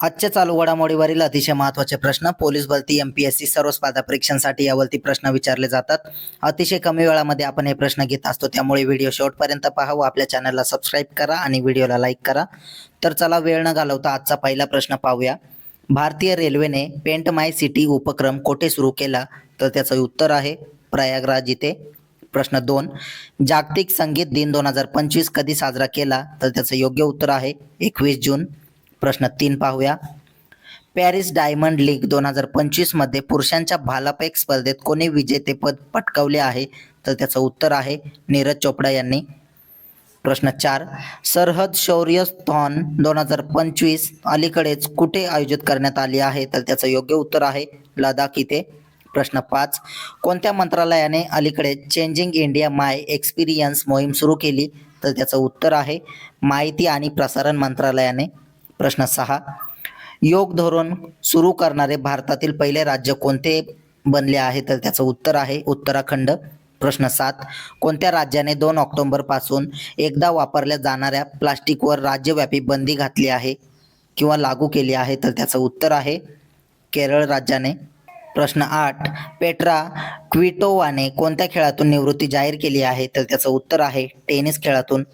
आजच्या चालू घडामोडीवरील अतिशय महत्त्वाचे प्रश्न पोलीस भरती एम पी एस सी सर्व स्पर्धा परीक्षांसाठी यावरती प्रश्न विचारले जातात. अतिशय कमी वेळामध्ये आपण हे प्रश्न घेत असतो. त्यामुळे व्हिडिओ शेवटपर्यंत पहा व आपल्या चॅनलला सबस्क्राईब करा आणि व्हिडिओला लाईक करा. तर चला वेळ न घालवता आजचा पहिला प्रश्न पाहूया. भारतीय रेल्वेने पेंट माय सिटी उपक्रम कोठे सुरू केला? तर त्याचं उत्तर आहे प्रयागराज इथे. प्रश्न दोन जागतिक संगीत दिन दोन हजार पंचवीस कधी साजरा केला? तर त्याचं योग्य उत्तर आहे एकवीस जून. प्रश्न तीन पाहूया. पॅरिस डायमंड लीग दोन हजार पंचवीसमध्ये पुरुषांच्या भालाफेक स्पर्धेत कोणी विजेतेपद पटकावले आहे? तर त्याचं उत्तर आहे नीरज चोपडा यांनी. प्रश्न चार सरहद शौर्य स्थॉन दोन हजार पंचवीस अलीकडेच कुठे आयोजित करण्यात आली आहे? तर त्याचं योग्य उत्तर आहे लडाख इथे. प्रश्न पाच कोणत्या मंत्रालयाने अलीकडे चेंजिंग इंडिया माय एक्सपिरियन्स मोहीम सुरू केली? तर त्याचं उत्तर आहे माहिती आणि प्रसारण मंत्रालयाने. प्रश्न सहा. योग धोरण सुरू करणारे भारतातील पहिले राज्य कोणते बनले आहे? तर त्याचं उत्तर आहे उत्तराखंड. प्रश्न सात. कोणत्या राज्याने दोन ऑक्टोंबरपासून एकदा वापरल्या जाणाऱ्या प्लास्टिकवर राज्यव्यापी बंदी घातली आहे किंवा लागू केली आहे? तर त्याचं उत्तर आहे केरळ राज्याने. प्रश्न आठ. पेट्रा क्विटोवाने कोणत्या खेळातून निवृत्ती जाहीर केली आहे? तर त्याचं उत्तर आहे टेनिस खेळातून.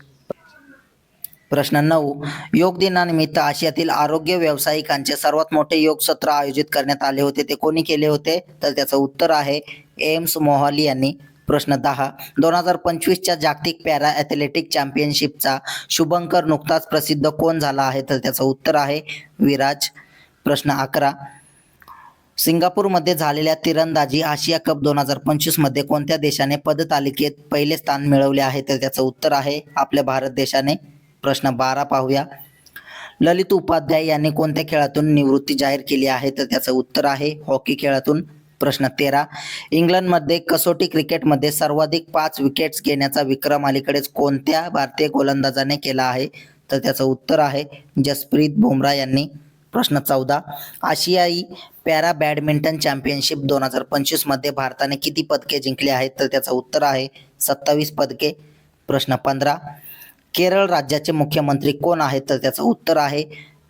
प्रश्न नऊ योग दिनानिमित्त आशियातील आरोग्य व्यावसायिकांचे सर्वात मोठे योग सत्र आयोजित करण्यात आले होते. ते कोणी केले होते? तर त्याचं उत्तर आहे एम्स मोहाली यांनी. प्रश्न दहा. दोन हजार पंचवीसच्या जागतिक पॅरा ॲथलेटिक चॅम्पियनशिपचा शुभंकर नुकताच प्रसिद्ध कोण झाला आहे? तर त्याचं उत्तर आहे विराज. प्रश्न अकरा. सिंगापूरमध्ये झालेल्या तिरंदाजी आशिया कप दोन हजार पंचवीसमध्ये कोणत्या देशाने पदतालिकेत पहिले स्थान मिळवले आहे? तर त्याचं उत्तर आहे आपल्या भारत देशाने. प्रश्न बारा पाहूया. ललित उपाध्याय यांनी कोणत्या खेळातून निवृत्ती जाहीर केली आहे? तर त्याचं उत्तर आहे हॉकी खेळातून. प्रश्न तेरा. इंग्लंडमध्ये कसोटी क्रिकेटमध्ये सर्वाधिक पाच विकेट्स घेण्याचा विक्रम अलीकडेच कोणत्या भारतीय गोलंदाजाने केला आहे? तर त्याचं उत्तर आहे जसप्रीत बुमरा यांनी. प्रश्न चौदा. आशियाई पॅरा बॅडमिंटन चॅम्पियनशिप दोन हजार पंचवीसमध्ये भारताने किती पदके जिंकली आहेत? तर त्याचं उत्तर आहे सत्तावीस पदके. प्रश्न पंधरा. केरळ राज्याचे मुख्यमंत्री कोण आहेत तर त्याचं उत्तर आहे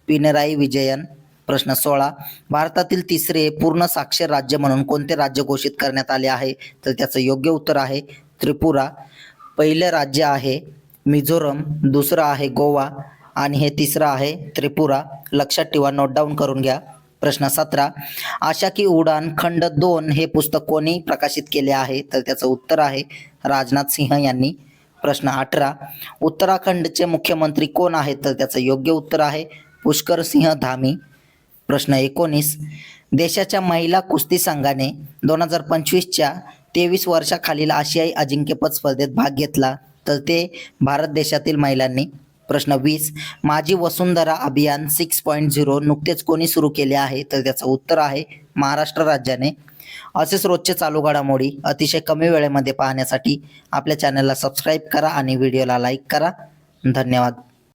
पिनराई विजयन. प्रश्न सोळा. भारतातील तिसरे पूर्ण साक्षर राज्य म्हणून कोणते राज्य घोषित करण्यात आले आहे? तर त्याचं योग्य उत्तर आहे त्रिपुरा. पहिलं राज्य आहे मिझोरम दुसरं आहे गोवा आणि हे तिसरं आहे त्रिपुरा. लक्षात ठेवा नोट डाऊन करून घ्या. प्रश्न सतरा. आशा की उडान खंड दोन हे पुस्तक कोणी प्रकाशित केले आहे? तर त्याचं उत्तर आहे राजनाथ सिंह यांनी. प्रश्न अठरा. उत्तराखंडचे मुख्यमंत्री कोण आहेत? तर त्याचं योग्य उत्तर आहे पुष्कर सिंह धामी. प्रश्न एकोणीस. देशाच्या महिला कुस्ती संघाने दोन हजार पंचवीसच्या तेवीस वर्षाखालील आशियाई अजिंक्यपद स्पर्धेत भाग घेतला. तर ते भारत देशातील महिलांनी. प्रश्न वीस. माझी वसुंधरा अभियान सिक्स पॉईंट झिरो नुकतेच कोणी सुरू केले आहे? तर त्याचं उत्तर आहे महाराष्ट्र राज्याने. असेच रोजचे चालू घडामोडी अतिशय कमी वेळेमध्ये पाहण्यासाठी आपल्या चॅनलला सबस्क्राईब करा आणि व्हिडिओला लाईक करा. धन्यवाद.